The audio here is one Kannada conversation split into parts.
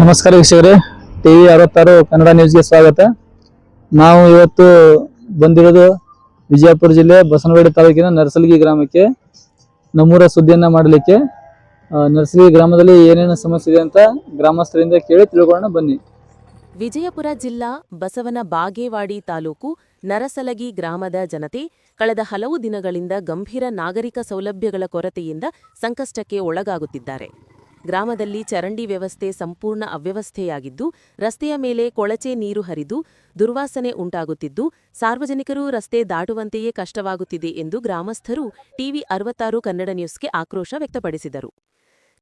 ನಮಸ್ಕಾರ ವೀಕ್ಷಕರೇ. ಟಿವಿ ಅರವತ್ತಾರು ಕನ್ನಡ ನ್ಯೂಸ್ಗೆ ಸ್ವಾಗತ. ನಾವು ಇವತ್ತು ಬಂದಿರೋದು ವಿಜಯಪುರ ಜಿಲ್ಲೆ ಬಸವನಗುಡಿ ತಾಲೂಕಿನ ನರಸಲಗಿ ಗ್ರಾಮಕ್ಕೆ ನಮ್ಮೂರ ಸುದ್ದಿಯನ್ನು ಮಾಡಲಿಕ್ಕೆ. ಆ, ಗ್ರಾಮದಲ್ಲಿ ಏನೇನು ಸಮಸ್ಯೆ ಇದೆ ಅಂತ ಗ್ರಾಮಸ್ಥರಿಂದ ಕೇಳಿ ತಿಳ್ಕೊಳ್ಳೋಣ ಬನ್ನಿ. ವಿಜಯಪುರ ಜಿಲ್ಲಾ ಬಸವನ ಬಾಗೇವಾಡಿ ತಾಲೂಕು ನರಸಲಗಿ ಗ್ರಾಮದ ಜನತೆ ಕಳೆದ ಹಲವು ದಿನಗಳಿಂದ ಗಂಭೀರ ನಾಗರಿಕ ಸೌಲಭ್ಯಗಳ ಕೊರತೆಯಿಂದ ಸಂಕಷ್ಟಕ್ಕೆ ಒಳಗಾಗುತ್ತಿದ್ದಾರೆ. ಗ್ರಾಮದಲ್ಲಿ ಚರಂಡಿ ವ್ಯವಸ್ಥೆ ಸಂಪೂರ್ಣ ಅವ್ಯವಸ್ಥೆಯಾಗಿದ್ದು, ರಸ್ತೆಯ ಮೇಲೆ ಕೊಳಚೆ ನೀರು ಹರಿದು ದುರ್ವಾಸನೆ ಉಂಟಾಗುತ್ತಿದ್ದು, ಸಾರ್ವಜನಿಕರು ರಸ್ತೆ ದಾಟುವಂತೆಯೇ ಕಷ್ಟವಾಗುತ್ತಿದೆ ಎಂದು ಗ್ರಾಮಸ್ಥರು ಟಿವಿ ಅರವತ್ತಾರು ಕನ್ನಡ ನ್ಯೂಸ್ಗೆ ಆಕ್ರೋಶ ವ್ಯಕ್ತಪಡಿಸಿದರು.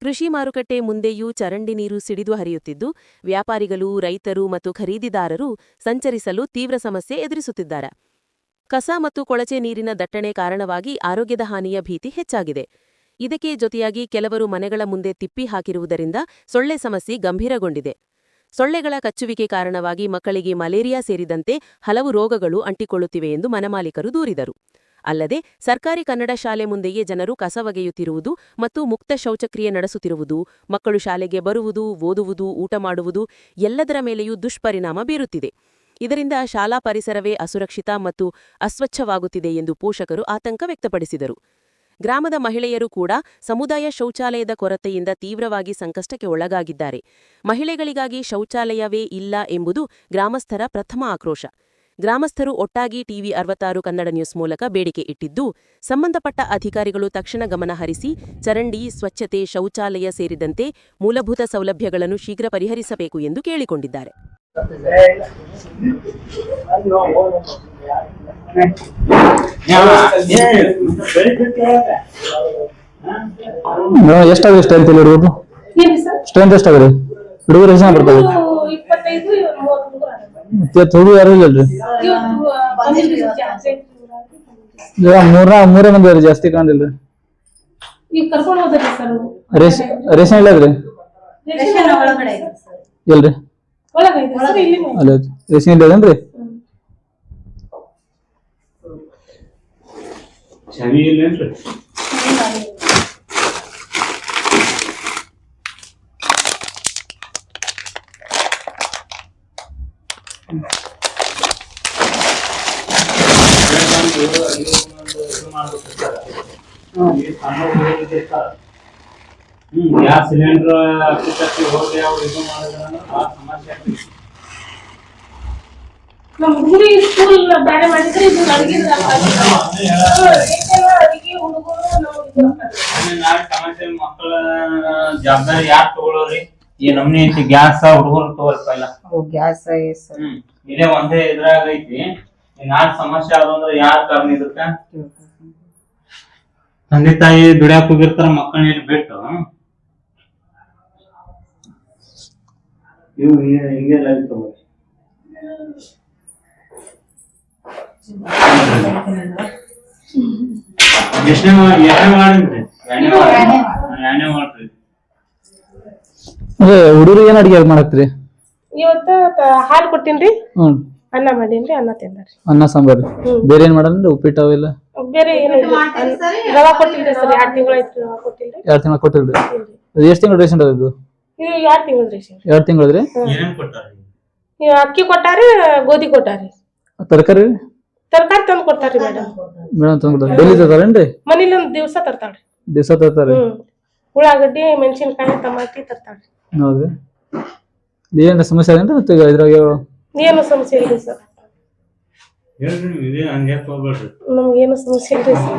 ಕೃಷಿ ಮಾರುಕಟ್ಟೆ ಮುಂದೆಯೂ ಚರಂಡಿ ನೀರು ಸಿಡಿದು ಹರಿಯುತ್ತಿದ್ದು, ವ್ಯಾಪಾರಿಗಳು, ರೈತರು ಮತ್ತು ಖರೀದಿದಾರರು ಸಂಚರಿಸಲು ತೀವ್ರ ಸಮಸ್ಯೆ ಎದುರಿಸುತ್ತಿದ್ದಾರೆ. ಕಸ ಮತ್ತು ಕೊಳಚೆ ನೀರಿನ ದಟ್ಟಣೆ ಕಾರಣವಾಗಿ ಆರೋಗ್ಯದ ಹಾನಿಯ ಭೀತಿ ಹೆಚ್ಚಾಗಿದೆ. ಇದಕ್ಕೆ ಜೊತೆಯಾಗಿ ಕೆಲವರು ಮನೆಗಳ ಮುಂದೆ ತಿಪ್ಪಿ ಹಾಕಿರುವುದರಿಂದ ಸೊಳ್ಳೆ ಸಮಸ್ಯೆ ಗಂಭೀರಗೊಂಡಿದೆ. ಸೊಳ್ಳೆಗಳ ಕಚ್ಚುವಿಕೆ ಕಾರಣವಾಗಿ ಮಕ್ಕಳಿಗೆ ಮಲೇರಿಯಾ ಸೇರಿದಂತೆ ಹಲವು ರೋಗಗಳು ಅಂಟಿಕೊಳ್ಳುತ್ತಿವೆ ಎಂದು ಮನಮಾಲೀಕರು ದೂರಿದರು. ಅಲ್ಲದೆ, ಸರ್ಕಾರಿ ಕನ್ನಡ ಶಾಲೆ ಮುಂದೆಯೇ ಜನರು ಕಸ ಒಗೆಯುತ್ತಿರುವುದು ಮತ್ತು ಮುಕ್ತ ಶೌಚಕ್ರಿಯೆ ನಡೆಸುತ್ತಿರುವುದು, ಮಕ್ಕಳು ಶಾಲೆಗೆ ಬರುವುದು, ಓದುವುದು, ಊಟ ಮಾಡುವುದು ಎಲ್ಲದರ ಮೇಲೆಯೂ ದುಷ್ಪರಿಣಾಮ ಬೀರುತ್ತಿದೆ. ಇದರಿಂದ ಶಾಲಾ ಪರಿಸರವೇ ಅಸುರಕ್ಷಿತ ಮತ್ತು ಅಸ್ವಚ್ಛವಾಗುತ್ತಿದೆ ಎಂದು ಪೋಷಕರು ಆತಂಕ ವ್ಯಕ್ತಪಡಿಸಿದರು. ಗ್ರಾಮದ ಮಹಿಳೆಯರು ಕೂಡ ಸಮುದಾಯ ಶೌಚಾಲಯದ ಕೊರತೆಯಿಂದ ತೀವ್ರವಾಗಿ ಸಂಕಷ್ಟಕ್ಕೆ ಒಳಗಾಗಿದ್ದಾರೆ. ಮಹಿಳೆಗಳಿಗಾಗಿ ಶೌಚಾಲಯವೇ ಇಲ್ಲ ಎಂಬುದು ಗ್ರಾಮಸ್ಥರ ಪ್ರಥಮ ಆಕ್ರೋಶ. ಗ್ರಾಮಸ್ಥರು ಒಟ್ಟಾಗಿ ಟಿವಿ ಅರವತ್ತಾರು ಕನ್ನಡ ನ್ಯೂಸ್ ಮೂಲಕ ಬೇಡಿಕೆ ಇಟ್ಟಿದ್ದು, ಸಂಬಂಧಪಟ್ಟ ಅಧಿಕಾರಿಗಳು ತಕ್ಷಣ ಗಮನ ಹರಿಸಿ, ಚರಂಡಿ, ಸ್ವಚ್ಛತೆ, ಶೌಚಾಲಯ ಸೇರಿದಂತೆ ಮೂಲಭೂತ ಸೌಲಭ್ಯಗಳನ್ನು ಶೀಘ್ರ ಪರಿಹರಿಸಬೇಕು ಎಂದು ಕೇಳಿಕೊಂಡಿದ್ದಾರೆ. ಎಷ್ಟಾಗಿದೆ ಸ್ಟ್ರೆಂತ್ ಇಲ್ಲಿ ಹುಡುಗರು? ಸ್ಟ್ರೆಂತ್ ಎಷ್ಟಾಗಿದೆ? ಹುಡುಗರು ಎಷ್ಟು ಜನ ಅದಾರ. ಇವತ್ತು ಹುಡುಗ ಯಾರು ಇಲ್ಲರಿ ಮೂರ ಮೂರೇ ಮಂದಿ ಅವ್ರಿ ಜಾಸ್ತಿ ಕಾಣಿಲ್ರಿ ರೇಷನ್ ಇಲ್ಲ ರೀ ರೇಷನ್ ಒಳಗಡೆ ಇಲ್ರಿ? ಒಳಗೈತೆ ಸರ್ ಇಲ್ಲಿ ಅಲ್ಲ ರೇಷನ್ ಇಲ್ಲ ಅದೇನ್ರಿ ಚವಿ ಇಲ್ಲೇನ್ರಿ ಹ್ಮ್ ಗ್ಯಾಸ್ ಸಿಲಿಂಡರ್ ಅಕ್ಕಿ ಹೋಗಿ ಅವ್ರು ಇದು ಮಾಡಿದ್ರೆ ಭಾಳ ಸಮಸ್ಯೆ ಆಗ್ತೈತಿ. ನಮ್ಮ ಸ್ಕೂಲ್ ಮಾಡಿದ್ರೆ ಇದು ಅಡಿಗೆ ಅಡಿಗೆ ಹುಡುಗರು ನಾವು ಇದು ಮಾಡ್ತಾರೆ. ಆಮೇಲೆ ನಾಳೆ ಸಮಸ್ಯೆ ಮಕ್ಕಳ ಜವಾಬ್ದಾರಿ ಯಾರು ತಗೊಳ್ಳೋರಿ ಈ ನಮ್ನಿ ಐತಿ ಗ್ಯಾಸ್ ಹುಡುಗರು ತಗೋಲ್ಪ ಇಲ್ಲ ಗ್ಯಾಸ್ ಇದೇ ಒಂದೇ ಇದ್ರಾಗ ಐತಿ. ಈ ನಾಳೆ ಸಮಸ್ಯೆ ಆದಂದ್ರ ಯಾರ್ ಕಾರಣ ಇದಕ್ಕ? ತಂದೆ ತಾಯಿ ದುಡ್ಯಾಕ್ ಹೋಗಿರ್ತಾರ ಮಕ್ಕಳನ್ನ ಬಿಟ್ಟು. ಇವು ಹಿಂಗೆ- ಹಿಂಗೆಲ್ಲ ಇರ್ತಾವ. ಎಷ್ಟನೇ ಮಾ- ಎಷ್ಟನೇ ಮಾಡಿದ್ರಿ ಯಾನೇ ಮಾಡ್ರಿ ಅದೇ ಹುಡುಗರಿಗೆ ಏನ್ ಅಡಿಗೆ ಮಾಡಕ್ರಿ ಇವತ್ತು ಹಾಲು ಕೊಟ್ಟಿನ್ರಿ ಹ್ಮ್. ಅನ್ನ ಮಾಡೀನ್ರಿ ಅನ್ನ ತಿಂದಾರಿ ಅನ್ನ ಸಾಂಬಾರ್. ಬೇರೆ ಏನ್ ಮಾಡಲ್ಲ ಉಪ್ಪಿಟ್ಟು ಅವೆಲ್ಲ ಬೇರೆ ಏನು ರವಾ ಕೊಟ್ಟಿಲ್ರಿ ಸರ್ ಎರಡ್ ತಿಂಗಳ ಆಯ್ತು ರವಾ ಕೊಟ್ಟಿಲ್ರಿ ಎರಡ್ ತಿಂಗಳು ಕೊಟ್ಟಿಲ್ರಿ ಎಷ್ಟ್ ತಿಂಗಳ ರೇಷನ್ ಅದು ಇದು ಎರಡ್ ತಿಂಗಳ್ರಿ ಸರ್? ಎರಡ್ ತಿಂಗಳದ್ರಿ ಏನೇನ್ ಕೊಟ್ಟಾರ? ಇವ್ ಅಕ್ಕಿ ಕೊಟ್ಟಾರಿ ಗೋಧಿ ಕೊಟ್ಟಾರಿ. ತರಕಾರಿ ತರಕಾರಿ ತಂದು ಕೊಡ್ತಾರಿ ಮೇಡಮ್ ಮೇಡಮ್ ತಂದ್ಕೊಡ್ತಾರೆ ಡೈಲಿ ತರ್ತಾರೇನ್ರಿ ಮನೇಲಿ ಒಂದ್ ದಿವಸ ತರ್ತಾಳ್ರಿ. ದಿವಸ ತರ್ತಾರೆ? ಹ್ಮ್. ಉಳ್ಳಾಗಡ್ಡಿ ಮೆಣಸಿನ್ಕಾಯಿ ಟಮಾಟಿ ತರ್ತಾಳ್ರಿ. ಹೌದ್ರಿ. ಏನ್ ಸಮಸ್ಯೆ ಅದೇನ್ರಿ ಮತ್ತೆ ಇದ್ರಾಗ ಏನು ಸಮಸ್ಯೆ ಇಲ್ರಿ ಸರ್. ಹೇಳ್ರಿ ನೀವು ಇದೇ ಹಂಗೆ ಹೋಗ್ಬೇಡ್ರಿ ನಮ್ಗೇನು ಸಮಸ್ಯೆ ಇಲ್ರಿ ಸರ್.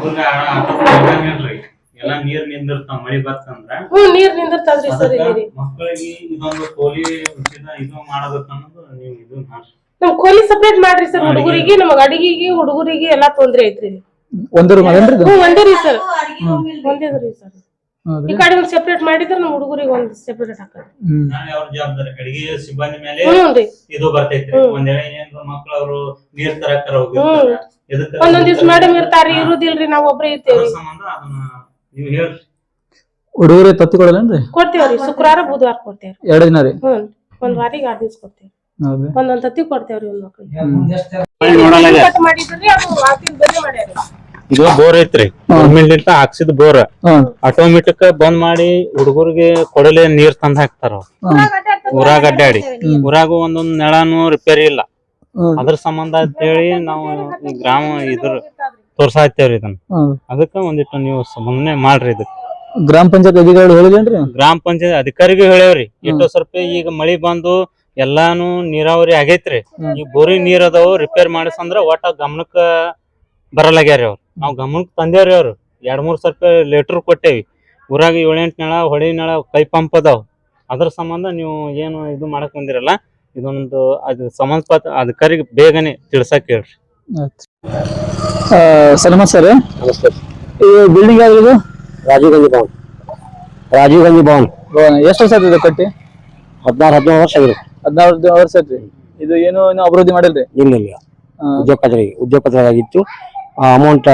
ಎಲ್ಲಾ ನೀರ್ ನಿಂದಿರ್ತಾವ ಮಳಿ ಬರ್ತಂದ್ರ ಹ್ಞೂ ನೀರ್ ನಿಂದಿರ್ತಾವ್ರಿ ಸರ್ ಮಕ್ಕಳಿಗೆ ಇದೊಂದು ಕೋಲಿ ಉಚಿತ ಇದು ಮಾಡೋದಕ್ಕ ಅನ್ನೋದು ನೀವು ಇದು ಮಾಡ್ರಿ. ನಮ್ ಕೋಲಿ ಸಪ್ರೇಟ್ ಮಾಡ್ರಿ ಸರ್ ಹುಡುಗರಿಗೆ ನಮಗ್ ಅಡಿಗೆಗೆ ಹುಡುಗರಿಗೆ ಎಲ್ಲಾ ತೊಂದ್ರೆ ಐತ್ರಿ ಒಂದ್ ರೂಮ್ ಅದೇನ್ರಿ ಇದು? ಹ್ಞೂ ಒಂದೇ ರೀ ಸರ್. ಒಂದೇ ರೀ ಸರ್. ಈ ಹೌದ್ರಿ ಕಡೆ ಒಂದ್ ಸೆಪರೇಟ್ ಮಾಡಿದ್ರೆ ನಮ್ ಹುಡುಗರಿಗೆ ಒಂದ್ ಸೆಪರೇಟ್ ಹಾಕೋದು ಹ್ಮ್. ನಾಳೆ ಅವ್ರ ಜವಾಬ್ದಾರಿ ಅಡಿಗೆ ಸಿಬ್ಬಂದಿ ಮೇಲೆ ಹ್ಞೂ ರೀ. ಇದು ಬರ್ತೈತ್ರಿ. ಒಂದ್ ವೇಳೆ ಏನಾದ್ರು ಮಕ್ಳು ಅವರು ನೀರ್ ತರಕರ ಹೋಗಿರ್ತಾರ ಎದಕ್ಕ ಒಂದೊಂದ್ ದಿವ್ಸ ಮೇಡಮ್ ಇರ್ತಾರಿ ಇರುದಿಲ್ರಿ ನಾವ್ ಒಬ್ರೇ ಅದ್ರ ಇರ್ತೇವ್ರಿ ಸಂಬಂಧ ಅದನ್ನ ನೀವು ಹೇಳ್ರಿ ಹುಡುಗರಿಗೆ ತತ್ತಿ ಕೊಡಲೇನ್ರಿ ಕೊಡ್ತೇವ್ರಿ ಶುಕ್ರವಾರ ಬುಧವಾರ ಕೊಡ್ತೇವ್ರಿ. ಎರಡು ದಿನ ರೀ? ಹ್ಞೂ ಒಂದ್ ವಾರಿಗೆ ಎರಡು ದಿವ್ಸ ಕೊಡ್ತೇವ್ರಿ. ಹೌದ್ರಿ ಒಂದೊಂದ್ ತತ್ತಿ ಕೊಡ್ತೇವ್ರಿ ಒಂದ್ ಮಕ್ಳಿಗೆ. ನೋಡಲ್ಲ ಕಟ್ ಮಾಡಿದ್ರಿ ಅದು ಆಕಿನ ಬನ್ನಿ ಮಾಡ್ಯಾರಿ ಇದು ಬೋರ್ ಐತ್ರಿ. ಗೌರ್ಮೆಂಟ್ ಹಾಕ್ಸಿದ್ ಬೋರ್. ಹ್ಮ್. ಆಟೋಮೆಟಿಕ್ ಬಂದ್ ಮಾಡಿ ಹುಡುಗರಿಗೆ ಕೊಡಲೆ ನೀರ್ ತಂದ್ ಹಾಕ್ತಾರ ಅವ್ರು. ಊರಾಗ ಅಡ್ಡಾಡ್ತಾವ್ ಊರಾಗ ಅಡ್ಡಾಡಿ ಊರಾಗ ಒಂದೊಂದ್ ನೆಳಾನು ರಿಪೇರಿ ಇಲ್ಲ. ಹ್ಮ್. ಅದ್ರ ಸಂಬಂಧ ಅಂತೇಳಿ ನಾವು ಈ ಗ್ರಾಮ ಇದ್ರ ತೋರ್ಸಾತ್ತೇವ್ರಿ ಇದನ್ನ. ಅದಕ್ಕ ಒಂದಿಟ್ಟು ನೀವು ಸುಮ್ಮನೆ ಮಾಡ್ರಿ ಇದಕ್ಕೆ. ಗ್ರಾಮ ಪಂಚಾಯತ್ ಅಧಿಕಾರಿಗಳು ಹೇಳಿದೇನ್ರಿ? ಗ್ರಾಮ ಪಂಚಾಯತ್ ಅಧಿಕಾರಿಗೂ ಹೇಳೇವ್ರಿ ಎಷ್ಟೋ ಸ್ವಲ್ಪ ಈಗ ಮಳಿ ಬಂದು ಎಲ್ಲಾನು ನೀರಾವರಿ ಆಗೈತ್ರಿ. ಈ ಬೋರಿ ನೀರ್ ಅದಾವು ರಿಪೇರ್ ಮಾಡಿಸಂದ್ರ ಒಟ್ಟ ಗಮನಕ್ಕ ಬರಲಾಗ್ಯಾರಿ ಅವ್ರು. ನಾವ್ ಗಮನಕ್ ತಂದೇವ್ರಿ ಅವ್ರು. ಎರಡ್ ಮೂರ್ ಸ್ವಲ್ಪ ಲೆಟರ್ ಕೊಟ್ಟೇವಿ. ಊರಾಗ ಏಳೆಂಟ್ ನೆಳ ಹೊಳಿ ನೆಳ ಕೈ ಪಂಪ್ ಅದಾವ್. ಅದ್ರ ಸಂಬಂಧ ನೀವು ಏನು ಇದು ಮಾಡಕ್ ಬಂದಿರಲ್ಲ ಇದೊಂದು ಅದು ಸಂಬಂಧಪಟ್ಟ ಅಧಿಕಾರಿಗೆ ಬೇಗನೆ ತಿಳ್ಸಕ್ ಹೇಳ್ರಿ. ಸರ್ ನಮಸ್ಕಾರ ನಮಸ್ತೆ. ಈ ಬಿಲ್ಡಿಂಗ್ ಯಾವ್ದು ಇದು ರಾಜೀವ್ ಗಾಂಧಿ ಭವನ್. ರಾಜೀವ್ ಗಾಂಧಿ ಭವನ್. ಎಷ್ಟು ವರ್ಷ ಆಯ್ತು ಇದು ಕಟ್ಟಿ? ಹದಿನಾರು ಹದಿನೇಳು ವರ್ಷ ಆಗಿರು ಹದಿನಾರು ವರ್ಷ ಐತ್ರಿ ಇದು ಏನು ಇನ್ನು ಅಭಿವೃದ್ಧಿ ಮಾಡಿಲ್ರಿ? ಇಲ್ಲ ಇಲ್ಲ. ಹಾ. ಉದ್ಯೋಗ ಖಾತ್ರಿಗೆ ಉದ್ಯೋಗ ಖಾತ್ರಿಯಾಗಿತ್ತು ಅಮೌಂಟ್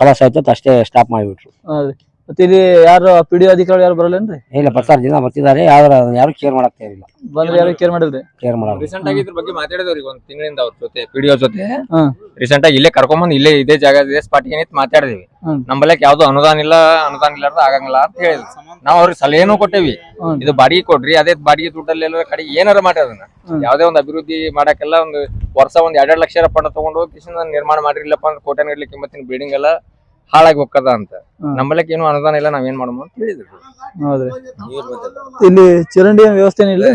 ಕಲಾಸ ಆಯ್ತು ಅಷ್ಟೇ ಸ್ಟಾಪ್ ಮಾಡಿಬಿಟ್ರು. ಹೌದ್ರಿ ಮತ್ತೆ ಇಲ್ಲಿ ಯಾರು ಪಿ ಡಿ ಅಧಿಕಾರಿ ಯಾರು ಬರಲೇನ್ರಿ? ಇಲ್ಲ ಬರ್ತಾರೆ ಜನ ಬರ್ತಿದ್ದಾರೆ. ಯಾರು ಯಾರು ಕೇರ್ ಮಾಡಕ್ಕೆ ಇಲ್ಲ ಬಂದ್ರೆ ಯಾರು ಕೇರ್ ಮಾಡಿಲ್ರಿ? ಕೇರ್ ಮಾಡಲ್ಲ. ರೀಸೆಂಟ್ ಆಗಿ ಇದ್ರ ಬಗ್ಗೆ ಮಾತಾಡಿದವ್ರಿ ಒಂದ್ ತಿಂಗಳಿಂದ ಅವ್ರ ಜೊತೆ ಪಿಡಿಒ ಜೊತೆ. ಹ್ಮ್. ರೀಸೆಂಟ್ ಆಗಿ ಇಲ್ಲೇ ಕರ್ಕೊಂಬಂದ್ ಇಲ್ಲೇ ಇದೇ ಜಾಗ ಇದೇ ಸ್ಪಾಟ್ ಏನಿತ್ತು ಮಾತಾಡಿದ್ವಿ. ಹ್ಮ್. ನಮ್ಮಲ್ಲಕ್ ಯಾವ್ದು ಅನುದಾನ ಇಲ್ಲ ಅನುದಾನ ಇಲ್ಲಾರ್ದ ಆಗಂಗಿಲ್ಲ ಅಂತ ಹೇಳಿದ್ವಿ ನಾವ್ ಅವ್ರಿಗೆ ಸಲಹೆನೂ ಕೊಟ್ಟೇವಿ. ಹ್ಮ್. ಇದು ಬಾಡಿಗೆ ಕೊಡ್ರಿ ಅದೇ ಬಾಡಿಗೆ ದುಡ್ಡಲ್ಲಿ ಎಲ್ಲ ಕಡೆ ಏನಾರ ಮಾಡಿ ಅದನ್ನ. ಹ್ಮ್. ಯಾವ್ದೇ ಒಂದ್ ಅಭಿವೃದ್ಧಿ ಮಾಡಕ್ಕೆಲ್ಲ ಒಂದು ವರ್ಷ ಒಂದ್ ಎರಡ್ ಲಕ್ಷ ರೂಪಾಯಿ ತಗೊಂಡು ಹೋಗಿ ಕಿಶನ್ ನಿರ್ಮಾಣ ಮಾಡಿರ್ಲಪ್ಪ ಅಂದ್ರೆ ಕೋಟೆ ನೀಡ್ಲಿಕ್ಕೆ ಮತ್ತಿನ ಬಿಲ್ಡಿಂಗ್ ಎಲ್ಲ ಹಾಳಾಗಿ ಹೋಗದ ಅಂತ. ನಮ್ಮಲ್ಲಕ್ಕೆ ನಮ್ಮಲ್ಲಕ್ ಏನು ಅನುದಾನ ಇಲ್ಲ ನಾವೇನ್ ಏನ್ ಮಾಡಮ್ಮ ಅಂತ ಹೇಳಿದ್ರು. ಹೌದ್ರಿ. ಇಲ್ಲಿ ಚರಂಡಿ ಏನ್ ವ್ಯವಸ್ಥೆ ಇಲ್ಲ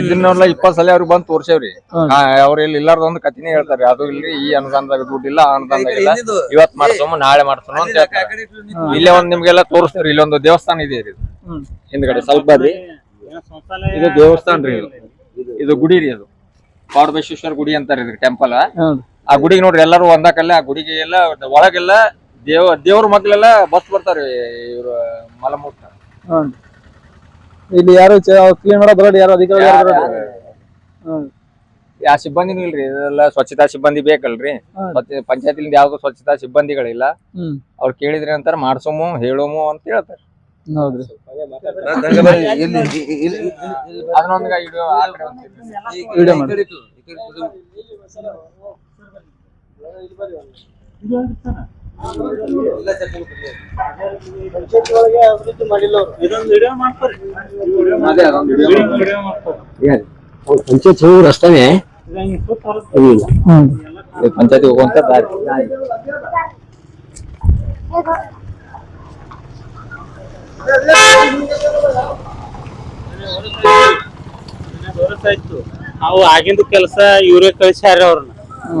ಇದನ್ನೆಲ್ಲ ಇಪ್ಪತ್ ಸಲ ಅವ್ರಿಗೆ ಬಂದು ತೋರ್ಸೇವ್ರಿ ಅವ್ರು ಇಲ್ಲಿ ಇಲ್ಲಾರ್ದ ಒಂದು ಕತಿನೇ ಹೇಳ್ತಾರೆ ಅದು ಇಲ್ರಿ ಈ ಅನುದಾನದಾಗ ದುಡ್ಡಿಲ್ಲ ಆ ಅನುದಾನದಾಗ ಇಲ್ಲ. ಇವತ್ ಮಾಡ್ಸೋಮ ನಾಳೆ ಮಾಡ್ಸೋಮ ಅಂತ ಹೇಳ್ತಾರೆ. ಇಲ್ಲೇ ಒಂದ್ ನಿಮ್ಗೆಲ್ಲ ತೋರಿಸ್ತಾರೆ ಇಲ್ಲೊಂದು ದೇವಸ್ಥಾನ ಇದೆ ರೀ. ಹಿಂದ್ಗಡೆ ಸ್ವಲ್ಪ ರೀ ಇದು ದೇವಸ್ಥಾನ ರೀ ಇದು. ಇದು ಗುಡಿ ರೀ ಅದು. ಪಾಡಬಸವೇಶ್ವರ ಗುಡಿ ಅಂತಾರೆ ಇದು ಟೆಂಪಲ್ ಆ. ಗುಡಿಗೆ ನೋಡ್ರಿ ಎಲ್ಲರೂ ಒಂದಾಕಲ್ಲ ಆ ಗುಡಿಗೆ ಎಲ್ಲ ಒಳಗೆಲ್ಲ ದೇವ ದೇವ್ರ ಮಕ್ಳೆಲ್ಲ ಬಸ್ ಬರ್ತಾರೆ ಇವ್ರು ಮಲಮೂತ್ರ. ಇಲ್ಲಿ ಯಾರು ಕ್ಲೀನ್ ಮಾಡೋ ಬರೋದು ಯಾರು? ಅಧಿಕಾರಿ ಯಾರು ಬರೋದು ಹ್ಮ್ ಯಾ ಸಿಬ್ಬಂದಿನೂ ಇಲ್ರಿ ಇದೆಲ್ಲ ಸ್ವಚ್ಛತಾ ಸಿಬ್ಬಂದಿ ಬೇಕಲ್ರಿ? ಮತ್ತೆ ಪಂಚಾಯತಿಲಿಂದ ಯಾವ್ದು ಸ್ವಚ್ಛತಾ ಸಿಬ್ಬಂದಿಗಳಿಲ್ಲ. ಅವ್ರು ಕೇಳಿದ್ರಿ ಅಂತಾರ ಮಾಡ್ಸೋಮು ಹೇಳೋಮು ಅಂತ ಹೇಳ್ತಾರೆ. ಹೌದ್ರಿ. ಅದನ್ನೊಂದು ವಿಡಿಯೋ ಹಾಕ್ರಿ ಅಂತ ಹೇಳ್ತೀನಿ. ವಿಡಿಯೋ ಮಾಡಿ ಅದೇ ಅದೊಂದು ವಿಡಿಯೋ ಪಂಚಾಯತ್ ರಸ್ತಾನೆ ಇಲ್ಲ. ಪಂಚಾಯತಿ ಹೋಗುವಂತ ದಾರಿ ನಾವು ಆಗಿಂದ ಕೆಲಸ ಇವ್ರೇ ಕಳಿಸ್ಯಾರ ಅವ್ರನ್ನ.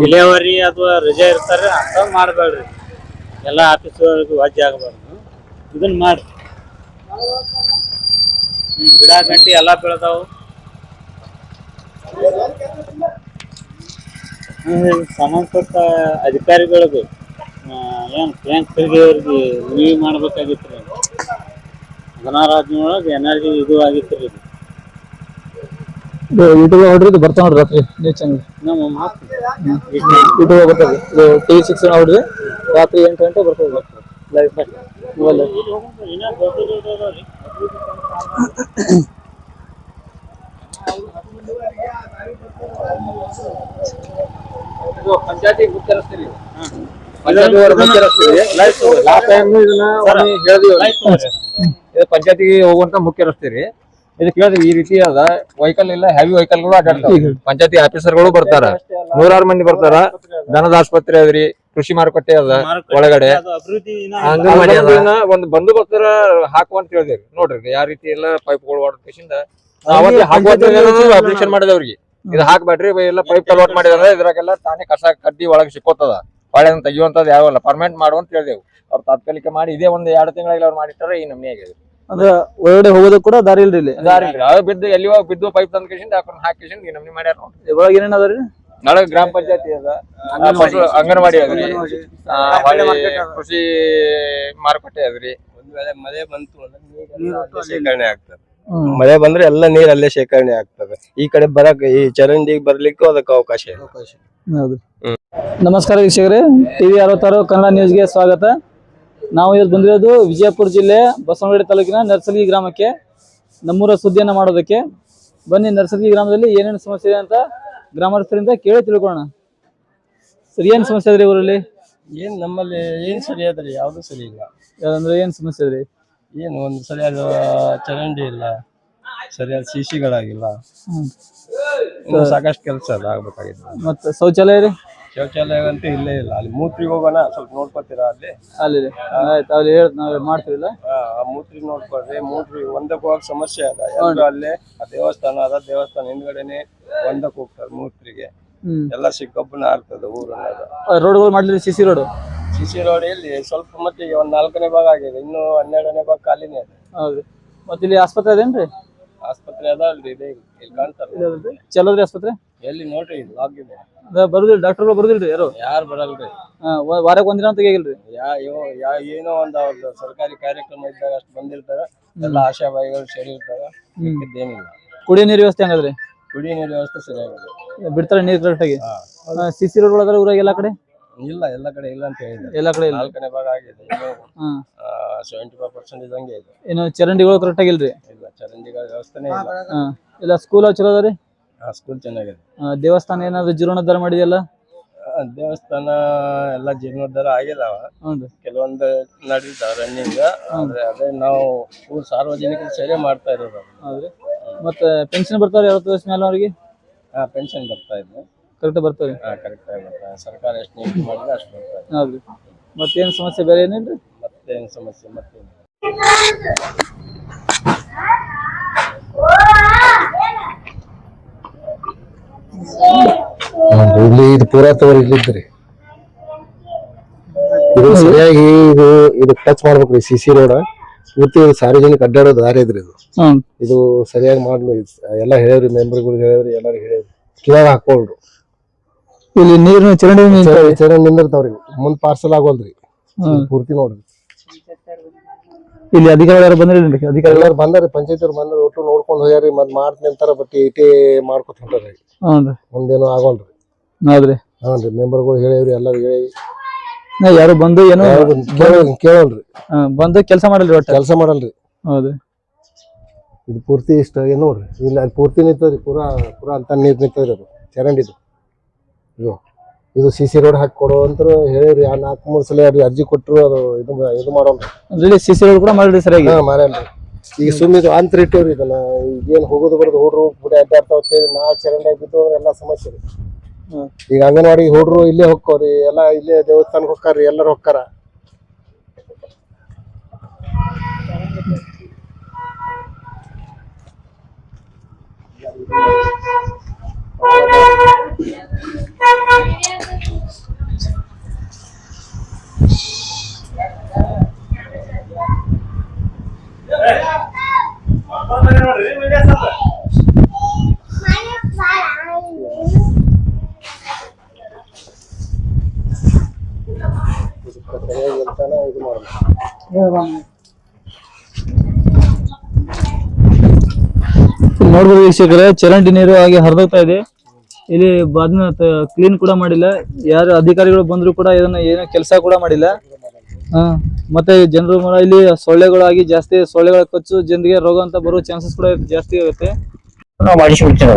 ಡಿಲೆವರಿ ಅಥವಾ ರಜೆ ಇರ್ತಾರೆ ಅಂತ ಮಾಡ್ಬೇಡ್ರಿ. ಎಲ್ಲ ಆಫೀಸ್ ವಜ್ಜೆ ಆಗಬಾರ್ದು. ಇದನ್ನ ಮಾಡಿ ಗಿಡ, ಗಂಟಿ ಎಲ್ಲಾ ಬೆಳೆದಾವು. ಸಂಬಂಧಪಟ್ಟ ಅಧಿಕಾರಿಗಳಿಗೂ ಏನು ಏನ್ ಬ್ಯಾಂಕ್ ತೆರಿಗೆ ಅವ್ರಿಗೆ ಮನವಿ ಮಾಡ್ಬೇಕಾಗಿತ್ರಿ. ಹದಿನಾರು ಹದಿನೇಳೊಳಗೆ ಎನರ್ಜಿ ಇದು ಆಗಿತ್ತು ಇದು. ಯೂಟ್ಯೂಬ್ ನೋಡ್ರಿ ಇದು ಬರ್ತಾವ ನೋಡ್ರಿ ರಾತ್ರಿ. ನ್ಯೂಸ್ ಚಾನಲ್ ಯೂಟ್ಯೂಬ್ ಬರ್ತದೆ ಇದು. ಟಿ ವಿ ಸಿಕ್ಸ್ ನೋಡ್ರಿ ರಾತ್ರಿ ಎಂಟು ಗಂಟೆ ಬರ್ತದೆ ಲೈವ್ ಮೊಬೈಲ್ ಪಂಚಾಯತಿ ಮುಖ್ಯ ರಸ್ತೆ ರೀ ಪಂಚಾಯತಿ ಹೋಗುವಂತ ಮುಖ್ಯ ರಸ್ತೆ ರೀ. ಇದು ಕೇಳಿದ್ವಿ ಈ ರೀತಿ ಅದ. ವೆಹಿಕಲ್ ಇಲ್ಲ ಹೆವಿ ವೆಹಿಕಲ್ಗಳು ಅಡ್ಡಾಡ್ತಾವ. ಪಂಚಾಯತಿ ಆಫೀಸರ್ಗಳು ಬರ್ತಾರ. ನೂರಾರು ಮಂದಿ ಬರ್ತಾರ. ದನದ ಆಸ್ಪತ್ರೆ ಅದ್ರಿ ಕೃಷಿ ಮಾರುಕಟ್ಟೆ ಅದ ಒಳಗಡೆ. ಒಂದ್ ಬಂದೋಬಸ್ತರ ಹಾಕುವ ಅಂತ ಹೇಳಿದೇವ್ರಿ. ನೋಡ್ರಿ ಯಾವ ರೀತಿ ಎಲ್ಲ ಪೈಪ್ಗಳು ಅಬ್ಜೆಕ್ಷನ್ ಮಾಡಿದವ್ರಿಗೆ ಇದು ಹಾಕ್ಬೇಡ್ರಿ ಎಲ್ಲ ಪೈಪ್ ಕಲ್ವರ್ಟ್ ಮಾಡಿದಾರ ಇದ್ರಾಗೆಲ್ಲ ತಾನೇ ಕಸ ಕಡ್ಡಿ ಒಳಗೆ ಸಿಕ್ಕೋತದ. ಹೊಳೆ ತೆಗಿಯುವಂತದ್ದು ಯಾವಲ್ಲ ಪರ್ಮನೆಂಟ್ ಮಾಡುವಂತ ಹೇಳಿದೆವು. ಅವ್ರು ತಾತ್ಕಾಲಿಕ ಮಾಡಿ ಇದೇ ಒಂದ್ ಎರಡು ತಿಂಗಳಲ್ಲಿ ಅವ್ರು ಮಾಡಿಟ್ಟಾರ ಈ ನಮ್ಮ ಆಗಿದೆ ಅಂದ್ರೆ ಒಳಗಡೆ ಹೋಗೋದು ಕೂಡ ದಾರಿ ಇಲ್ರಿ ಇಲ್ಲಿ. ದಾರಿ ಇಲ್ರಿ. ಅದು ಬಿದ್ದು ಎಲ್ಲಿ ಬಿದ್ದು ಪೈಪ್ ತಂದ್ ಕೇಸಿಂದ ಹಾಕೊಂಡು ಹಾಕಿಸಿಂದ ಈ ನಮ್ನಿ ಮಾಡ್ಯಾರ ನೋಡ್ರಿ. ಒಳಗೆ ಏನೇನ್ ಅದ ರೀ ನಾಳೆ ಗ್ರಾಮ ಪಂಚಾಯತಿ ಅದ. ಅಂಗನವಾಡಿ. ಅದ್ರಿ. ಆ, ಹೊಳ್ಳಿ ಕೃಷಿ ಮಾರುಕಟ್ಟೆ ಅದ್ರಿ. ಒಂದ್ ವೇಳೆ ಮಳೆ ಬಂತು ಅಂದ್ರೆ ಅಲ್ಲೇ ಶೇಖರಣೆ ಆಗ್ತದೆ. ಹ್ಮ್. ಮಳೆ ಬಂದ್ರೆ ಎಲ್ಲ ನೀರ್ ಅಲ್ಲೇ ಶೇಖರಣೆ ಆಗ್ತದೆ. ಈ ಕಡೆ ಬರಕ್ ಈ ಚರಂಡಿಗೆ ಬರ್ಲಿಕ್ಕೂ ಅದಕ್ಕೆ ಅವಕಾಶ ಇಲ್ಲ. ಹೌದು. ನಮಸ್ಕಾರ ವೀಕ್ಷಕರೇ. ಟಿವಿ ಅರವತ್ತಾರು ಕನ್ನಡ ನ್ಯೂಸ್ಗೆ ಸ್ವಾಗತ. ನಾವು ಇವತ್ತು ಬಂದಿರೋದು ವಿಜಯಪುರ ಜಿಲ್ಲೆ ಬಸವನಗುಡಿ ತಾಲೂಕಿನ ನರ್ಸಲ್ಗಿ ಗ್ರಾಮಕ್ಕೆ ನಮ್ಮೂರ ಸುದ್ದಿಯನ್ನು ಮಾಡೋದಕ್ಕೆ. ಬನ್ನಿ ನರ್ಸಲ್ಗಿ ಗ್ರಾಮದಲ್ಲಿ ಏನೇನು ಸಮಸ್ಯೆ ಇದೆ ಅಂತ ಗ್ರಾಮಸ್ಥರಿಂದ ಕೇಳಿ ತಿಳ್ಕೊಳ್ಳೋಣ. ಸರಿ ಏನು ಸಮಸ್ಯೆ ಅದ್ರಿ ಊರಲ್ಲಿ? ಏನ್ ನಮ್ಮಲ್ಲಿ ಏನು ಸರಿ ಅದ್ರಿ ಯಾವ್ದು ಸರಿ ಇಲ್ಲ. ಅಂದ್ರೆ ಏನು ಸಮಸ್ಯೆ ಇದ್ರಿ? ಏನು ಒಂದು ಸರಿಯಾದ ಚರಂಡಿ ಇಲ್ಲ ಸರಿಯಾದ ಸಿಸಿಗಳಾಗಿಲ್ಲ. ಹ್ಮ್. ಸಾಕಷ್ಟು ಕೆಲಸ ಅದ ಆಗ್ಬೇಕಾಗಿತ್ತು ಮತ್ತೆ ಶೌಚಾಲಯ ರೀ? ಶೌಚಾಲಯ ಅಂತ ಇಲ್ಲೇ ಇಲ್ಲ. ಅಲ್ಲಿ ಮೂತ್ರಿಗೆ ಹೋಗೋಣ ಸ್ವಲ್ಪ ನೋಡ್ಕೊತೀರಾ ಅಲ್ಲಿ? ಅಲ್ಲಿ ಆಯ್ತು ಅಲ್ಲಿ ಹೇಳ್ ನಾವು ಮಾಡ್ತೀವಿಲ್ಲ? ಮೂತ್ರಿಗೆ ನೋಡ್ಕೊಳ್ರಿ. ಮೂತ್ರಿ ಒಂದಕ್ಕೆ ಹೋಗಕ್ ಸಮಸ್ಯೆ ಅದ ಎಲ್ಲರೂ ಅಲ್ಲೇ ಆ ದೇವಸ್ಥಾನ ಅದ ದೇವಸ್ಥಾನ ಹಿಂದ್ಗಡೆನೆ ಒಂದಕ್ಕೆ ಹೋಗ್ತಾರೆ ಮೂತ್ರಿಗೆ. ಎಲ್ಲಾ ಸಿಕ್ಕಬ್ಬನ ಆಗ್ತದೆ ಊರು ಅನ್ನೋದು. ರೋಡ್ಗಳು ಮಾಡ್ಲಿರಿ C C road? CC road ಇಲ್ಲಿ ಸ್ವಲ್ಪ ಮಟ್ಟಿಗೆ ಒಂದ್ ನಾಲ್ಕನೇ ಭಾಗ ಆಗಿದೆ. ಇನ್ನು ಹನ್ನೆರಡನೇ ಭಾಗ ಖಾಲಿನೇ ಅದ ಹೌದು. ಮತ್ತೆ ಇಲ್ಲಿ ಆಸ್ಪತ್ರೆ ಅದೇನ್ರಿ? ಆಸ್ಪತ್ರೆ ಅದ ಅಲ್ರಿ ಇದೆ ಇಲ್ಲಿ ಕಾಣ್ತಾರ ಚಲೋದ್ರಿ ಆಸ್ಪತ್ರೆ? ಎಲ್ಲಿ ನೋಡ್ರಿ ಲಾಕ್ ಇದೆ. ಬರುದಿಲ್ಲ ಡಾಕ್ಟರ್ ಬರುದಿಲ್ರಿ ಯಾರು? ಯಾರು ಬರಲ್ರಿ? ವಾರಕ್ಕೆ ಒಂದಿನ ಅಂತ ತೆಗಿಲ್ರಿ ಯಾ ಯೋ ಏನೋ ಒಂದ್ ಅವ್ರದ್ದು ಸರ್ಕಾರಿ ಕಾರ್ಯಕ್ರಮ ಇದ್ದಾಗ ಅಷ್ಟು ಬಂದಿರ್ತಾರ. ಎಲ್ಲ ಆಶಾಬಾಯಿಗಳು ಸರಿ ಇರ್ತಾರ ಏನಿಲ್ಲ ಕುಡಿಯೋ ನೀರು ವ್ಯವಸ್ಥೆ ಹಂಗದ್ರಿ? ಕುಡಿಯೋ ನೀರು ವ್ಯವಸ್ಥೆ ಸರಿಯಾಗಿದೆ. ಬಿಡ್ತಾರೆ ನೀರು ಕರೆಕ್ಟಾಗಿ? ಆಗಿ ಸಿ ಸಿ ರೋಡ್ ಒಳಗಾದ್ರೆ ಊರಾಗ ಎಲ್ಲಾ ಕಡೆ? ಇಲ್ಲ ಎಲ್ಲ ಕಡೆ ಇಲ್ಲ ಅಂತ ಹೇಳಿದ್ದಾರೆ. ಎಲ್ಲಾ ಕಡೆ ನಾಲ್ಕನೇ ಭಾಗ ಆಗಿದೆ. ಸೆವೆಂಟಿ ಫೈವ್ ಪರ್ಸೆಂಟ್ ಇದಂಗೆ ಇದೆ. ಇನ್ನು ಚರಂಡಿಗಳು ಕರೆಕ್ಟ್ ಆಗಿಲ್ರಿ? ಇಲ್ಲ ಚರಂಡಿಗಳ ವ್ಯವಸ್ಥೆನೇ ಇಲ್ಲ. ಹಾ. ಇಲ್ಲ ಸ್ಕೂಲ್ ಚಲೋ ಅದ ಆ ಸ್ಕೂಲ್ ಚೆನ್ನಾಗಿದೆ. ಆ, ದೇವಸ್ಥಾನ ಏನಾದ್ರು ಜೀರ್ಣೋದ್ಧಾರ ಮಾಡಿದೆಯಲ್ಲ? ಆ, ದೇವಸ್ಥಾನ ಎಲ್ಲ ಜೀರ್ಣೋದ್ಧಾರ ಆಗಿದಾವ ಹ್ಞೂ ಕೆಲವೊಂದು ನಡೀತಾವ ರನ್ನಿಂಗ್ ಆದ್ರೆ ಅದೇ ನಾವು ಊರ್ ಸಾರ್ವಜನಿಕರು ಸೇವೆ ಮಾಡ್ತಾ ಇರೋದು. ಹೌದ್ರಿ. ಮತ್ತೆ ಪೆನ್ಷನ್ ಬರ್ತಾವ್ರಿ ಅರವತ್ತು ವರ್ಷ ಮೇಲೆ ಅವ್ರಿಗೆ? ಹಾ ಪೆನ್ಷನ್ ಬರ್ತಾ ಇದೆ. ಕರೆಕ್ಟ್ ಬರ್ತಾವ್ರಿ? ಹಾ ಕರೆಕ್ಟ್ ಆಗಿ ಬರ್ತಾ ಇದೆ. ಸರ್ಕಾರ ಎಷ್ಟು ನೀತಿ ಮಾಡಿದ್ರೆ ಅಷ್ಟು ಬರ್ತಾ ಇದೆ. ಹೌದ್ರಿ. ಮತ್ತೇನು ಸಮಸ್ಯೆ ಬೇರೆ ಏನಿಲ್ರಿ? ಮತ್ತೇನು ಸಮಸ್ಯೆ ಮತ್ತೇನು? ಇಲ್ಲಿ ಇದು ಪುರಾತನ ಇಲ್ಲಿದ್ರಿ ಇದು ಸರಿಯಾಗಿ ಇದು ಇದು ಟಚ್ ಮಾಡ್ಬೇಕ್ರಿ ಸಿ ಸಿ ರೋಡ್. ಪೂರ್ತಿ ಸಾರ್ವಜನಿಕ ಅಡ್ಡಾಡೋ ದಾರಿ ಇದ್ರಿ ಇದು. ಇದು ಸರಿಯಾಗಿ ಮಾಡ್ಲಿ ಎಲ್ಲ ಹೇಳ್ರಿ ಮೆಂಬರ್ಗಳು ಹೇಳ್ರಿ ಎಲ್ಲಾರು ಹೇಳ್ರಿ. ಕಿವಾಗ ಹಾಕೊಳ್ರು. ಇಲ್ಲಿ ನೀರಿನ ಚರಂಡಿ. ಚರಂಡಿ ನಿಂದಿರ್ತಾವ್ರಿ ಮುಂದ್ ಪಾರ್ಸಲ್ ಆಗೋಲ್ರಿ. ಪೂರ್ತಿ ನೋಡ್ರಿ. ಇಲ್ಲಿ ಅಧಿಕಾರಿಗಳು ಯಾರು ಬಂದ್ರಿ ಅಧಿಕಾರಿಗಳು? ಎಲ್ಲಾರು ಬಂದಾರಿ ಪಂಚಾಯತ್ ಅವ್ರು ಬಂದಾರ ಒಟ್ಟು ನೋಡ್ಕೊಂಡ್ ಹೋಗ್ಯಾರಿ ಮತ್ ಮಾಡ್ತೀನಿ ಅಂತಾರ ಬಟ್ ಇಟಿ ಮಾಡ್ಕೊತ ಹೊಂಟಾರಿ ಹ್ಞೂ ರೀ ಮುಂದೇನು ಆಗೋಲ್ರಿ. ಹೌದ್ರಿ. ಹ್ಞೂ ಮೆಂಬರ್ಗಳು ಹೇಳಿವ್ರಿ ಎಲ್ಲಾರು ಹೇಳಿ. ನಾ ಯಾರು ಬಂದು ಏನೋ ಕೇಳಲ್ರಿ ಕೇಳೋಲ್ರಿ. ಹಾ, ಬಂದು ಕೆಲಸ ಮಾಡಲ್ರಿ ಒಟ್ಟು? ಕೆಲಸ ಮಾಡಲ್ರಿ. ಹೌದ್ರಿ. ಇದು ಪೂರ್ತಿ ಇಷ್ಟ ನೋಡ್ರಿ ಇಲ್ಲ ಅಲ್ಲಿ ಪೂರ್ತಿ ನಿಂತದ್ರಿ ಪೂರಾ ಪೂರಾ ಅಂತ ನೀರ್ ನಿಂತದ್ರಿ ಅದು. ಚರಂಡಿದು ಇದು. ಇದು ಸಿ ಸಿ ರೋಡ್ ಹಾಕಿ ಕೊಡು ಅಂತ ಹೇಳಿರಿ ಆ ನಾಲ್ಕು ಮೂರು ಸಲ ಅವ್ರಿಗೆ ಅರ್ಜಿ ಕೊಟ್ಟರು ಅದು ಇದು ಇದು ಮಾಡೋಣ. ಸಿ ಸಿ ರೋಡ್ ಕೂಡ ಮಾಡಿರಿ ಸರಿಯಾಗಿ? ಮಾರಲ್ರಿ ಈಗ ಸುಮ್ಮನೆ ಇದು ಅಂತ ಇಟ್ಟಿವ್ರಿ ಇದನ್ನ ಏನು ಹೋಗೋದು ಬರೋದು ಹುಡ್ರು ಗುಡಿ ಅಡ್ಡಾಡ್ತಾವ ನಾ ಚರಂಡಿ ಬಿದ್ದು ಅಂದ್ರೆ ಎಲ್ಲಾ ಸಮಸ್ಯೆ ರೀ. ಈಗ ಅಂಗನವಾಡಿ ಹುಡ್ರು ಇಲ್ಲೇ ಹೋಗ್ಕೋರಿ ಎಲ್ಲಾ ಇಲ್ಲೇ ದೇವಸ್ಥಾನಕ್ಕೆ ಹೋಗ್ಕಾರ್ರಿ ಎಲ್ಲರೂ ಹೊಕ್ಕಾರ Thank ನೋಡ್ಬೋದು ವೀಕ್ಷಕರೇ ಚರಂಡಿ ನೀರು ಹಾಗೆ ಹರಿದೋಗ್ತಾ ಇದೆ. ಇಲ್ಲಿ ಅದನ್ನ ಕ್ಲೀನ್ ಕೂಡ ಮಾಡಿಲ್ಲ. ಯಾರು ಅಧಿಕಾರಿಗಳು ಬಂದ್ರು ಕೂಡ ಇದನ್ನ ಏನೋ ಕೆಲಸ ಕೂಡ ಮಾಡಿಲ್ಲ. ಹಾ ಮತ್ತೆ ಜನರು ಇಲ್ಲಿ ಸೊಳ್ಳೆಗಳಾಗಿ ಜಾಸ್ತಿ ಸೊಳ್ಳೆಗಳ ಕಚ್ಚು ಜನರಿಗೆ ರೋಗ ಅಂತ ಬರುವ ಚಾನ್ಸಸ್ ಕೂಡ ಜಾಸ್ತಿ ಆಗುತ್ತೆ ನಾವು ಮಾಡಿಸ್ಬಿಡ್ತೀವಿ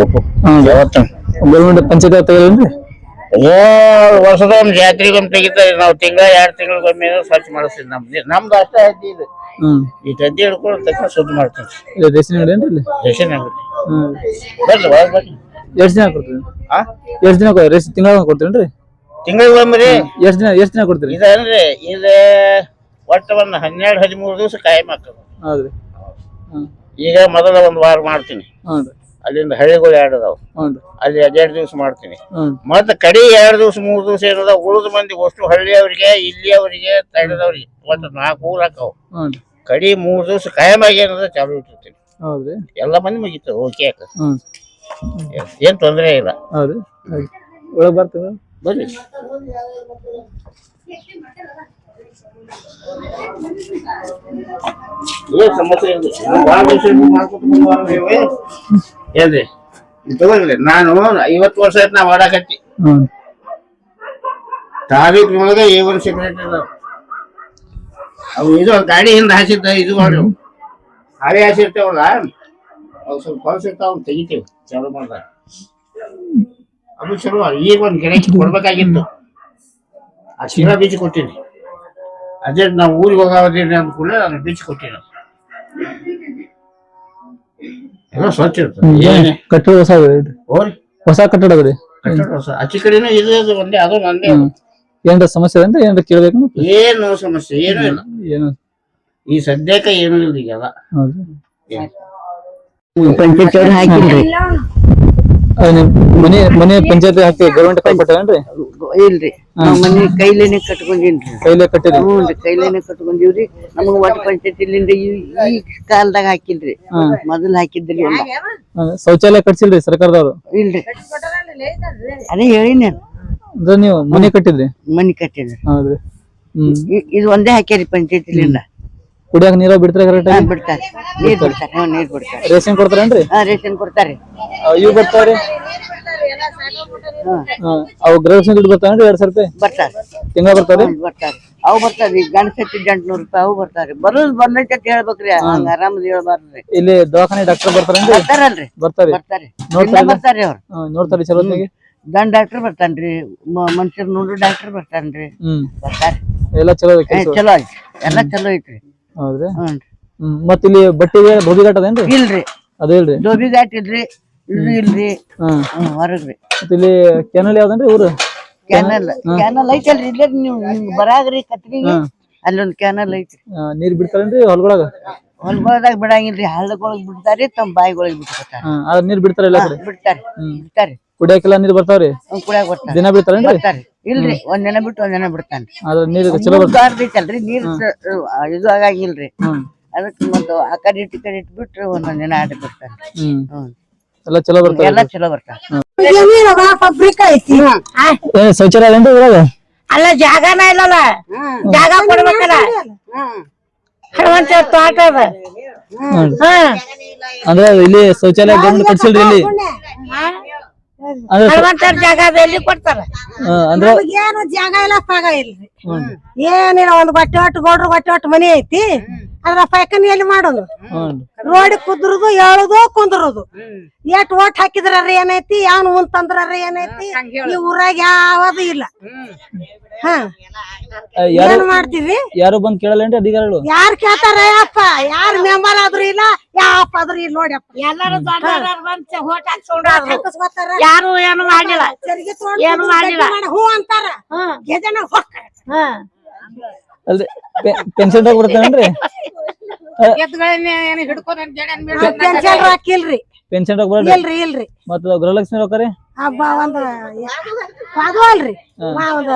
ಯಾವತ್ತು? ಗೌರ್ಮೆಂಟ್ ಪಂಚಾಯತ್ ತೆಗಿಲ್ರಿ ಏ ಒಂದು ಜಾತ್ರೆಗೊಮ್ಮೆ ತೆಗಿತಾರೆ. ನಾವು ತಿಂಗಳ ಎರಡು ತಿಂಗಳಿಗೊಮ್ಮೆ ಸ್ವಚ್ಛ ಮಾಡಿಸ್ತೀವಿ ನಮ್ದು. ನಮ್ದು ಅಷ್ಟೇ ಐತಿ ಇದು. ಹ್ಮ್ ಈ ಗದ್ದೆ ಹಿಡ್ಕೊಂಡು ತಕ್ಷಣ ಶುದ್ಧ ಮಾಡ್ತೀನಿ ರೇಷನ್ ಅಂಗಡಿ ಏನ್ರಿ ರೇಷನ್ ಅಂಗಡಿ. ಹ್ಮ್ ಬರ್ರಿ ಒಳಗೆ ಬರ್ರಿ. ಎಷ್ಟ್ ದಿನ ಕೊಡ್ತೀರಿ? ಆ? ಎಷ್ಟ್ ದಿನ ರೇಷನ್ ತಿಂಗಳ ಕೊಡ್ತೀರೇನ್ರಿ? ತಿಂಗಳಿಗೊಮ್ಮೆ ಎಷ್ಟ್ ದಿನ ಎಷ್ಟ್ ದಿನ ಕೊಡ್ತೀರಿ? ಇದನ್ರಿ ಇದು ಒಟ್ಟು ಒಂದು ಹನ್ನೆರಡು ಹದಿಮೂರು ದಿವಸ ಕಾಯಂ ಆಗ್ತದೆ. ಹೌದ್ರಿ. ಹ್ಮ್. ಈಗ ಮೊದಲ ಒಂದು ವಾರ ಮಾಡ್ತೀನಿ. ಹ್ಞೂ ಅಲ್ಲಿಂದ ಹಳ್ಳಿಗಳು ಎರಡು ಅದಾವ. ಹ್ಞೂ ಅಲ್ಲಿ ಎರಡು ದಿವಸ ಮಾಡ್ತೀನಿ. ಮತ್ತೆ ಕಡಿ ಎರಡು ದಿವಸ ಮೂರು ದಿವಸ ಏನದ ಉಳಿದ ಮಂದಿ ಅಷ್ಟು ಹಳ್ಳಿಯವರಿಗೆ ಇಲ್ಲಿಯವರಿಗೆ ತಡೆದವ್ರಿಗೆ ಒಂದು ನಾಲ್ಕು ಊರ್ ಹಾಕವು ಹ್ಞೂ ಕಡಿ ಮೂರು ದಿವಸ ಕಾಯಮಾಗಿ ಏನದ ಚಾಲು ಇಟ್ಟಿರ್ತೀನಿ. ಹೌದ್ರಿ. ಎಲ್ಲ ಮಂದಿ ಮುಗೀತು ಓಕೆ ಹಾಕ ಹ್ಞೂ ಏನ್ ತೊಂದರೆ ಇಲ್ಲ. ಹೌದು. ಒಳಗೆ ಬರ್ತೀವಿ ಬರ್ರಿ. ಏನ್ರಿ ಇದು. ನಾನು ಐವತ್ತು ವರ್ಷ ಆಯ್ತು ನಾ ಮಾಡಾಕತ್ತಿ. ತಾರೀಖ್ ಒಳಗೆ ಎ ಒನ್ ಅದಾವ. ಅವು ಇದು ಗಾಡಿ ಹಿಂದೆ ಹಾಸಿದ್ದ ಇದು ಮಾಡಿ. ಹಾಳೆ ಹಾಸಿರ್ತೇವಲ್ಲ. ಅವು ಸ್ವಲ್ಪ ಹೊಲಸ ಇರ್ತಾವ ತೆಗಿತೀವಿ. ಚಾಲು ಮಾಡ್ದ ಅದು ಚಲೋ ಈಗ ಒಂದು ಗಿಡಕ್ಕೆ ಕೊಡ್ಬೇಕಾಗಿತ್ತು. ಆ ಶಿರಾ ಬೀಜ ಕೊಟ್ಟಿನಿ. ಅದೇ ನಾವು ಊರಿಗೆ ಹೋಗೋದಿಲ್ಲ ಅಂದ ಕೂಡಲೇ ಅದನ್ನ ಬೀಚ್ ಕೊಟ್ಟಿನಿ. ಎಲ್ಲ ಸ್ವಚ್ಛ ಇರ್ತದೆ ಏನೇ? ಕಟ್ಟಡ ಹೊಸ ಹೋರಿ. ಹೊಸ ಕಟ್ಟಡ ಅದ ಕಟ್ಟಡ ಹೊಸ. ಆಚೆ ಕಡೆನೂ ಇದು ಒಂದೇ ಅದು ನಂದೇ ಏನಾರ ಸಮಸ್ಯೆ ಅಂದ್ರೆ ಏನಾರ ಕೇಳ್ಬೇಕು ಏನು ಸಮಸ್ಯೆ ಏನೂ ಇಲ್ಲ. ಏನು. ಈ ಸದ್ಯಕ್ಕೆ ಏನೂ ಇಲ್ಲ ಈಗೆಲ್ಲ ಹೌದು. ಪಂಚಾಯತ್ ಹಾಕಿಲ್ರಿ. ಅದ್ ಮನೆ ಮನೆ ಪಂಚಾಯತ್ ಹಾಕಿ ಗೌರ್ಮೆಂಟ್ ಕೊಟ್ಟಾರೇನ್ರಿ? ಇಲ್ರಿ. ನಾವ್ ಮನಿ ಕೈಲೇನೆ ಕಟ್ಕೊಂಡಿನ್ರಿ ಕೈಲೇ ಕಟ್ಟಿರಿ? ಹ್ಞೂನ್ರಿ ಕೈಲೇನೆ ಕಟ್ಕೊಂಡಿವ್ರಿ. ನಮಗ ಒಟ್ಟ ಪಂಚಾಯತ್ ಇಲ್ಲಿಂದ ಈ ಈ ಕಾಲದಾಗ ಹಾಕಿಲ್ರಿ. ಮೊದಲ್ ಹಾಕಿದ್ರಿ ಎಲ್ಲ. ಶೌಚಾಲಯ ಕಟ್ಸಿಲ್ರಿ ಸರ್ಕಾರದವ್ರು? ಇಲ್ರಿ. ಅದೇ ಹೇಳಿನ. ಅಂದ್ರೆ ನೀವು ಮನೆ ಕಟ್ಟಿದ್ರಿ? ಮನಿ ಕಟ್ಟಿದ್ರಿ ಹೌದ್ರಿ. ಹ್ಮ್. ಇದು ಒಂದೇ ಹಾಕ್ಯಾರಿ ಪಂಚಾಯತ್ ಇಲ್ಲಿಂದ ಕುಡಿಯಾಕ ನೀರ ಬಿಡ್ತಾರೆ ಕರೆಕ್ಟ್ ಆಗಿ? ಬಿಡ್ತಾರೆ. ನೀರ್ ಬಿಡ್ತಾರೆ. ಹ್ಞೂ ನೀರ್ ಬಿಡ್ತಾರೆ. ರೇಷನ್ ಕೊಡ್ತಾರೇನ್ರಿ ಹಾ ರೇಷನ್ ಕೊಡ್ತಾರೆ. ಇವು ಬರ್ತಾವ್ರಿ? ಹಾ, ಅವು ಗೃಹಲಕ್ಷ್ಮಿ ದುಡ್ಡು ಬರ್ತಾವೇನ್ರಿ ಎರಡ್ ಸಾವಿರ ರೂಪಾಯಿ ಬರ್ತಾರೆ. ತಿಂಗಳ ಬರ್ತಾವ್ರಿ? ಹ್ಞೂ, ಬರ್ತಾರೆ. ಅವು ಬರ್ತಾರೆ. ಗಣೇಶ ಎಂಟ್ನೂರು ರೂಪಾಯಿ ಅವು ಬರ್ತಾರೆ. ಬರೋದು ಬಂದೈತೆ ಅಂತ ಹೇಳ್ಬೇಕ್ರಿ. ಹಂಗ ಆರಾಮದ್ ಹೇಳ್ಬಾರ್ದ್ರಿ ಇಲ್ಲಿ ದವಾಖಾನೆ ಡಾಕ್ಟರ್ ಬರ್ತಾರೇನ್ರಿ ಬರ್ತಾರಲ್ರಿ. ಬರ್ತಾರಿ. ಬರ್ತಾರೆ? ದಿನ ಬರ್ತಾರೆ ಅವ್ರು. ಹಾ, ನೋಡ್ತಾರಿ ಚಲೋತ್ನಾಗಿ ಗಣ ಡಾಕ್ಟರ್ ಬರ್ತಾನ್ರಿ ಮನುಷ್ಯರ್ ನೋಡ್ರಿ ಡಾಕ್ಟರ್ ಬರ್ತಾನ್ರಿ ಹ್ಮ್. ಬರ್ತಾರೆ. ಎಲ್ಲ ಚಲೋ ಐತೆ ಏ, ಕೆಲ್ಸ ಚಲೋ ಐತಿ ಎಲ್ಲಾ ಚಲೋ ಐತ್ರಿ. ಹೌದ್ರಿ? ಮತ್ತ ಹ್ಮ್ ಇಲ್ಲಿ ಬಟ್ಟೆಗೆ ಬೋಬಿಘಾಟ್ ಅದೇನ್ರಿ? ಇಲ್ರಿ. ಅದೇ ಇಲ್ರಿ? ಘಾಟ್ ಇಲ್ರಿ ಇದು ಇಲ್ರಿ. ಹ್ಮ್ ಹೊರಗ್ರಿ ಮತ್ ಇಲ್ಲಿ ಕೆನಲ್ ಯಾವ್ದನ್ರಿ ಊರು? ಕ್ಯಾನಲ್ ಕ್ಯಾನಲ್ ಐತಲ್ರಿ ಇಲ್ಲೇ ನೀವು ಬರಾಗ್ರಿ ಕತ್ರಿಗೆ ಅಲ್ಲೊಂದ್ ಕ್ಯಾನಲ್ ಐತ್ರಿ. ಆ, ನೀರ್ ಬಿಡ್ತಾರೇನ್ರಿ ಹೊಲ್ಗೊಳಗ? ಹೊಲ್ಗೊಳದಾಗ ಬಿಡಂಗಿಲ್ರಿ ಹಳ್ಳಗೊಳಗ್ ಬಿಡ್ತಾರಿ ತಮ್ಮ ಬಾಯಿಗೊಳಗ್ ಬಿಟ್ಕೊತಾರ ಅದ್ ನೀರ್ ಬಿಡ್ತಾರ ಎಲ್ಲ ಕಡೆ? ಬಿಡ್ತಾರಿ ಬಿಡ್ತಾರಿ. ಕುಡಿಯಾಕೆಲ್ಲ ನೀರ್ ಬರ್ತಾವ್ರಿ? ಅವ್ನ್ ಕುಡ್ಯಾಕ್ ಬರ್ತಾರ. ದಿನ ಬಿಡ್ತಾರೇನ್ರಿ? ಬರ್ತಾರಿ. ಇಲ್ರಿ ಒಂದ್ ದಿನ ಬಿಟ್ಟು ಒಂದ್ ದಿನ ಬಿಡ್ತಾನ್ರಿ ಅದ್ರ ನೀರ್ ಚಲೋ ನೀರ್ ಸ- ಇದು ಆಗಿಲ್ರಿ ಹ್ಮ್. ಅದಕ್ಕೆ ಮತ್ತೆ ಆ ಕಡೆ ಇಟ್ಟು ಕಡೆ ಕಡೆ ಇಟ್ಬಿಟ್ರೆ ಒಂದೊಂದ್ ದಿನ ಆಟ ಬಿಡ್ತಾನೆ. ಹ್ಮ್. ಹ್ಮ್. ಎಲ್ಲ ಚಲೋ ಬರ್ತದೆ ಎಲ್ಲ ಚಲೋ ಬರ್ತಾವ ಪಬ್ಲಿಕ್ ಐತಿ ಏ ಶೌಚಾಲಯ ಅಲ್ಲ ಜಾಗನ ಇಲ್ಲಲ್ಲ? ಜಾಗ ಕೊಡ್ಬೇಕಲ್ಲ? ಹನುಮಂತ ತೋಟ ಅದ. ಹಾ. ಅಂದ್ರೆ ಇಲ್ಲಿ ಶೌಚಾಲಯ ಗೌರ್ಮೆಂಟ್ ಕಟ್ಸಿಲ್ರಿ ಇಲ್ಲಿ? ಹನುಮಂತರ ಜಾಗ ಎಲ್ಲಿ ಕೊಡ್ತಾರ? ಅಂದ್ರೆ ಏನು ಜಾಗ ಇಲ್ಲ ಪಾಗ ಇಲ್ರಿ. ಏನಿಲ್ಲ ಒಂದ್ ಬಟ್ಟೆ ಒಟ್ಟು ಗೌಡ್ರ ಬಟ್ಟೆ ಒಟ್ಟು ಮನಿ ಐತಿ. ಅದ್ರ ಪೈಕನಿ ಎಲ್ಲಿ ಮಾಡೋದು? ರೋಡ್ ಕುದ್ರದು ಹೇಳುದು ಕುಂದ್ರುದು. ಎಟ್ ಓಟ್ ಹಾಕಿದ್ರ ಏನೈತಿ ಯಾವನ್ ಉಂತಂದ್ರ ಏನೈತಿ ಈ ಊರಾಗ ಯಾವದು ಇಲ್ಲ. ಹಾ. ಆ, ಯಾರು ಏನ್ ಮಾಡ್ತೀರಿ ಯಾರು ಬಂದ್ ಕೇಳಲ್ಲೇನ್ರಿ ಅಧಿಕಾರಿಗಳು? ಯಾರ್ ಕೇಳ್ತಾರ ಅಪ್ಪ ಯಾರ್ ಮೆಂಬರ್ ಆದ್ರೂ ಇಲ್ಲ ಯಾಪ್ ಆದ್ರೂ ಇಲ್ಲ ನೋಡಪ್ಪ ಎಲ್ಲಾರು ಯಾರು ಏನು ಮಾಡಿಲ್ಲ ಏನು ಮಾಡಿಲ್ಲ ಹೂ ಅಂತಾರ. ಗೆಜನ ಹೊಕ್ಕ. ಅಲ್ರಿ ಪೆನ್ಷನ್ ಕೊಡ್ತಾರೇನ್ರಿ ಪೆನ್ಷನ್ ಹಾಕಿಲ್ರಿ. ಪೆನ್ಷನ್ ಬರ್ರಿ ಇಲ್ರಿ ಇಲ್ರಿ. ಮತ್ತ ಗೃಹಲಕ್ಷ್ಮಿ ರೊಕ್ಕ ರೀ? ಹಬ್ಬ ಒಂದು ಅದು ಅಲ್ರಿ. ಒಂದು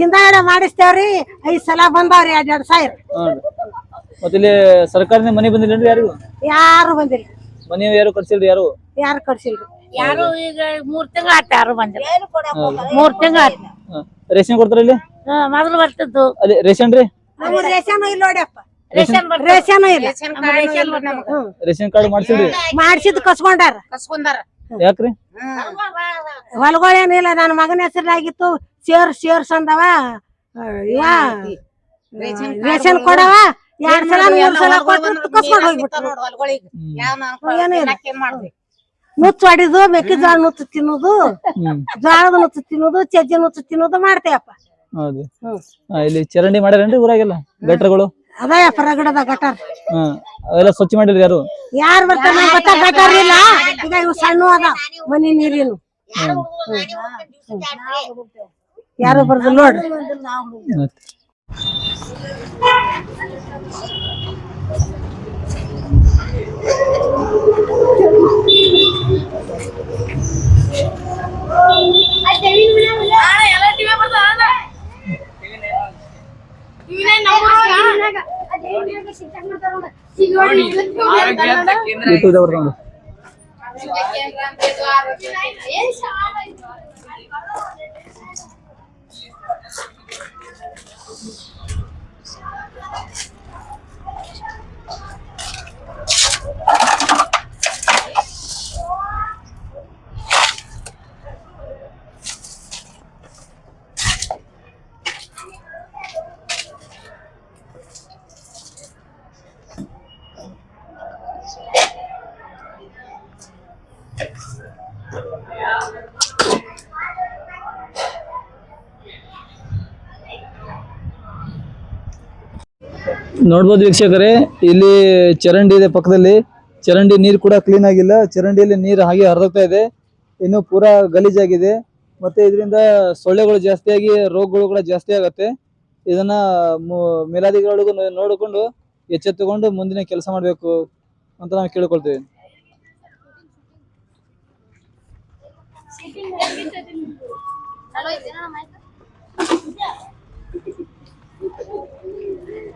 ಹಿಂದಾಗಡೆ ಮಾಡಿಸ್ತೇವ್ರಿ ಐದ್ ಸಲ ಬಂದಾವ್ರಿ ಎರಡ್ ಎರಡ್ ಸಾವಿರ ಮತ್ತ ಇಲ್ಲಿ ಸರ್ಕಾರದಿಂದ ಮನೆ ಬಂದಿಲ್ಲ ಯಾರಿಗೂ? ಯಾರು ಬಂದಿಲ್ಲ. ಮನೆ ಯಾರು ಕಟ್ಸಿಲ್ರಿ ಯಾರು? ಯಾರು ಕಟ್ಸಿಲ್ರಿ. ಯಾರು ಈಗ ಮೂರ್ ತಿಂಗಳ ಆತ ಯಾರು ಬಂದಿಲ್ಲ. ಮೂರ್ ತಿಂಗಳ. ರೇಷನ್ ಕೊಡ್ತಾರ ಇಲ್ಲಿ? ಮೊದಲು ಬರ್ತಿದ್ದು. ಅಲ್ಲಿ ರೇಷನ್ ರೀ? ರೇಷನ್ ಇಲ್ಲ ನೋಡ್ಯಪ್ಪ. ರೇಷನ್ ರೇಷನ್ ಇಲ್ಲ. ರೇಷನ್ ಕಾರ್ಡ್ ಮಾಡ್ಸಿಲ್ರಿ ಮಾಡ್ಸಿದ್ ಕಸ್ಕೊಂಡಾರ. ಯಾಕ್ರಿ? ಹೊಲಗಳೇನಿಲ್ಲ ನನ್ನ ಮಗನ ಹೆಸರಾಗಿತ್ತು ಸೇರ್ ಸೇರ್ಸ್ ಅಂದವ. ಯಾ ರೇಷನ್ ಕೊಡವ. ಎರಡ್ ಸಲ ಮೂರ್ ಸಲ ಕೊಟ್ಟು ಕಸ್ಕೊಂಡ್ ಇಲ್ಲ ನುಚ್ಚು ಹೊಡಿದು ಮೆಕ್ಕೆಜೋಳ ನುಚ್ಚು ತಿನ್ನೋದು ಜೋಳದ ನುಚ್ಚು ತಿನ್ನೋದು ಚಜ್ಜಿ ನುಚ್ಚು ತಿನ್ನೋದು ಮಾಡ್ತೇವಪ್ಪ. ಹೌದು. ಇಲ್ಲಿ ಚರಂಡಿ ಮಾಡ್ಯಾರೇನ್ರಿ ಊರಾಗೆಲ್ಲ? ಗಟ್ರಗಳು? ಅದಯಪ್ಪ ರಗಡದ ಗಟಾರ್. ಹ್ಮ್ ಅವೆಲ್ಲ ಸ್ವಚ್ಛ ಮಾಡಿಲ್ರಿ ಯಾರು? ಯಾರು ಬರ್ತಾರ ನಮ್ ಗೊತ್ತ ಗಟಾರ್ ಇಲ್ಲ? ಈಗ ಇವು ಸಣ್ಣ ಅದ ಮನಿ ನೀರಿನು ಯಾರು ಬರ್ದು ನೋಡ್ರಿ. ಮತ್ತೆ ಯೂಟ್ಯೂಬ್ ಬರ್ತಾವ ನೋಡ್ಬೋದು ವೀಕ್ಷಕರೇ, ಇಲ್ಲಿ ಚರಂಡಿ ಇದೆ ಪಕ್ಕದಲ್ಲಿ. ಚರಂಡಿ ನೀರು ಕೂಡ ಕ್ಲೀನ್ ಆಗಿಲ್ಲ. ಚರಂಡಿಯಲ್ಲಿ ನೀರು ಹಾಗೆ ಹರಿದೋಗ್ತಾ ಇದೆ. ಇನ್ನು ಪೂರಾ ಗಲೀಜಾಗಿದೆ. ಮತ್ತೆ ಇದರಿಂದ ಸೊಳ್ಳೆಗಳು ಜಾಸ್ತಿಯಾಗಿ, ರೋಗಗಳು ಕೂಡ ಜಾಸ್ತಿ ಆಗತ್ತೆ. ಇದನ್ನ ಮೇಲಾಧಿಕಾರಿಗಳಿಗೂ ನೋಡಿಕೊಂಡು ಎಚ್ಚೆತ್ತುಕೊಂಡು ಮುಂದಿನ ಕೆಲಸ ಮಾಡಬೇಕು ಅಂತ ನಾವು ಕೇಳ್ಕೊಳ್ತೇವೆ.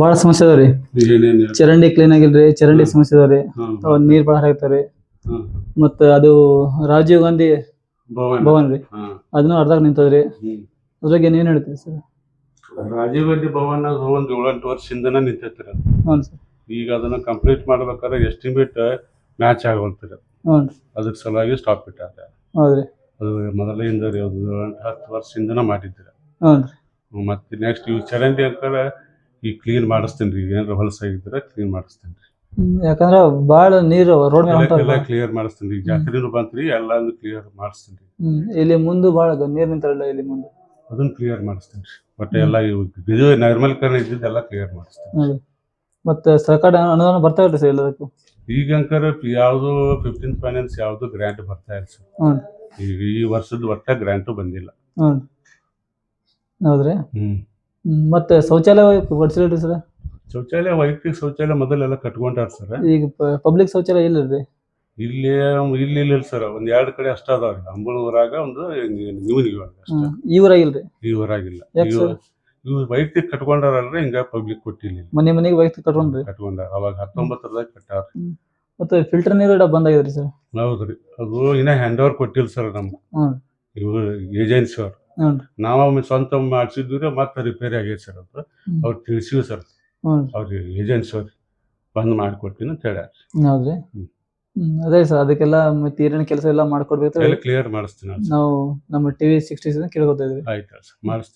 ಬಹಳ ಸಮಸ್ಯೆ ಅದಾವ್ರಿ. ಚರಂಡಿ ಕ್ಲೀನ್ ಆಗಿಲ್ರಿ ಚರಂಡಿ ಸಮಸ್ಯೆ ಅದಾವ್ರಿ. ಅವ್ ನೀರ್ ಬಹಳ ಹರಿಯಾಗ್ತಾವ್ರಿ ಮತ್ತ ಅದು ರಾಜೀವ್ ಗಾಂಧಿ ಭವನ್. ರೀ. ಅದನ್ನು ಅರ್ಧ ನಿಂತದ್ರಿ. ಅದ್ರಾಗ ಏನ್ ಹೇಳ್ತೀರಿ ಸರ್? ರಾಜೀವ್ ಗಾಂಧಿ ಭವನ್ ಒಂದ್ ಏಳೆಂಟು ವರ್ಷದಿಂದ ನಿಂತೈತ್ರಿ ಅದು. ಹ್ಞೂ ಸರ್. ಈಗ ಅದನ್ನ ಕಂಪ್ಲೀಟ್ ಮಾಡ್ಬೇಕಾದ್ರೆ ಎಸ್ಟಿಮೇಟ್ ಮ್ಯಾಚ್ ಆಗವಲ್ತಿರಿ ಹ್ಞೂ ಅದ್ರ ಸಲುವಾಗಿ ಸ್ಟಾಪ್ ಇಟ್ಟಾರೆ ಹೌದ್ರಿ. ಅದು ಮೊದಲಿಂದ ರೀ ಅದು ಏಳೆಂಟು ಹತ್ತು ವರ್ಷದಿಂದ ಮಾಡಿದ್ರಿ ಹ್ಞೂ ಮತ್ತೆ ನೆಕ್ಸ್ಟ್ ಇವ್ ಚರಂಡಿ ಅಂತಾರೆ ಈಗ ಕ್ಲೀನ್ ಮಾಡಿಸ್ತೀನಿ ರೀ. ಏನಾರ ಹೊಲಸಾಗಿದ್ರೆ ಕ್ಲೀನ್ ಮಾಡಿಸ್ತೀನಿ ರೀ. ಯಾಕಂದ್ರೆ ಬಾಳ ನೀರು ರೋಡ್ ಮೇಲೆ ಎಲ್ಲ ಕ್ಲಿಯರ್ ಮಾಡಿಸ್ತೀನಿ ರೀ. ಜಾತ್ರೆನೂ ಬಂತ್ರಿ ಎಲ್ಲಾನು ಕ್ಲಿಯರ್ ಮಾಡಿಸ್ತೀನಿ ರೀ. ಹ್ಮ್ ಇಲ್ಲಿ ಮುಂದೆ ಭಾಳ ನೀರ್ ನಿಂತಾರಲ್ಲ ಇಲ್ಲಿ ಮುಂದೆ? ಅದನ್ನ ಕ್ಲಿಯರ್ ಮಾಡಿಸ್ತೀನಿ ರೀ. ಬಟ್ ಎಲ್ಲ ಇದು ಇದ್ದಿದ್ದು ಎಲ್ಲ ಕ್ಲಿಯರ್ ಮಾಡಿಸ್ತೀನಿ ಮತ್ತೆ ಸರ್ಕಾರ ಅನುದಾನ ಬರ್ತಾ ಇಲ್ಲ ಸರ್ ಎಲ್ಲದಕ್ಕೂ? ಈಗ ಅಂಕರ ಯಾವುದು ಫಿಫ್ಟೀನ್ ಫೈನಾನ್ಸ್ ಯಾವುದು ಗ್ರ್ಯಾಂಟ್ ಬರ್ತಾ ಇಲ್ಲ ಸರ್ ಈಗ ಈ ವರ್ಷದ ಒಟ್ಟ ಗ್ರ್ಯಾಂಟು ಬಂದಿಲ್ಲ. ಹ್ಞೂ ಹೌದ್ರಿ? ಹ್ಮ್, ಮತ್ತೆ ಶೌಚಾಲಯ ಕೊಡ್ಸಿಲ್ರಿ ಸರ್? ಶೌಚಾಲಯ ವೈಯಕ್ತಿಕ ಶೌಚಾಲಯ ಮೊದಲೆಲ್ಲ ಕಟ್ಕೊಂಡಾರ ಸರ್. ಈಗ ಪಬ್ಲಿಕ್ ಶೌಚಾಲಯ ಇಲ್ಲರಿ ಇಲ್ಲಿ ಇಲ್ಲಿ ಇಲ್ಲ ಸರ್. ಒಂದ್ ಎರಡ್ ಕಡೆ ಅಷ್ಟ ಅದಾವ್ರಿ ಅಂಬಳೂರಾಗ ಒಂದು ನೀವು ನೀವು ಅಷ್ಟ. ಈ ಊರಾಗಿಲ್ರಿ ಈ ಊರಾಗಿಲ್ಲ ಇವು ವೈಯಕ್ತಿಕ ಕಟ್ಕೊಂಡಾರಲ್ರಿ ಹಿಂಗ ಪಬ್ಲಿಕ್ ಕೊಟ್ಟಿಲ್ಲ. ಮನೆ ಮನೆಗೆ ವೈಯಕ್ತಿಕ ಕಟ್ಕೊಂಡ್ರಿ? ಕಟ್ಕೊಂಡಾರ. ಅವಾಗ ಹತ್ತೊಂಬತ್ತರದಾಗ ಕಟ್ಟಾರ. ಮತ್ತೆ ಫಿಲ್ಟರ್ ನೀರು ಬಂದ್ ಆಗಿದ್ರಿ ಸರ್? ಹೌದ್ರಿ. ಅದು ಇನ್ನ ಹ್ಯಾಂಡ್ ಓವರ್ ಕೊಟ್ಟಿಲ್ಲ ಸರ್ ನಮ್ಗೆ. ಇವು ಏಜೆನ್ಸಿ ಅವ್ರು. ಹ್ಮ್. ನಾವ ಸ್ವಂತ ಮಾಡಿಸಿದ್ರೆ ಮತ್ತೆ ರಿಪೇರಿ ಆಗೈತೆ ಸರ್ ಅಂತ. ಅವ್ರು ತಿಳಿಸಿವ್ ಸರ್. ಅವ್ರ ಅವ್ರಿಗೆ ಏಜೆನ್ಸಿ ಅವ್ರು ಬಂದ್ ಮಾಡ್ಕೊಡ್ತೀನಿ ಅಂತ ಹೇಳ್ಯಾರ ಹೌದ್ರಿ? ಅದೇ ಸರ್ ಅದಕ್ಕೆಲ್ಲ ಮತ್ತೆ ಏನೇನು ಕೆಲಸ ಎಲ್ಲ ಮಾಡ್ಕೊಡ್ಬೇಕು ಕ್ಲಿಯರ್ ಮಾಡಿಸ್ತೀನಿ ನಾವು ನಮ್ಮ ಟಿವಿ ಸಿಕ್ಸ್ಟಿ ಕೇಳ್ಕೊತಾ ಇದ್ವಿ. ಆಯ್ತು ಸರ್ ಮಾಡಿಸ್ತೀನಿ.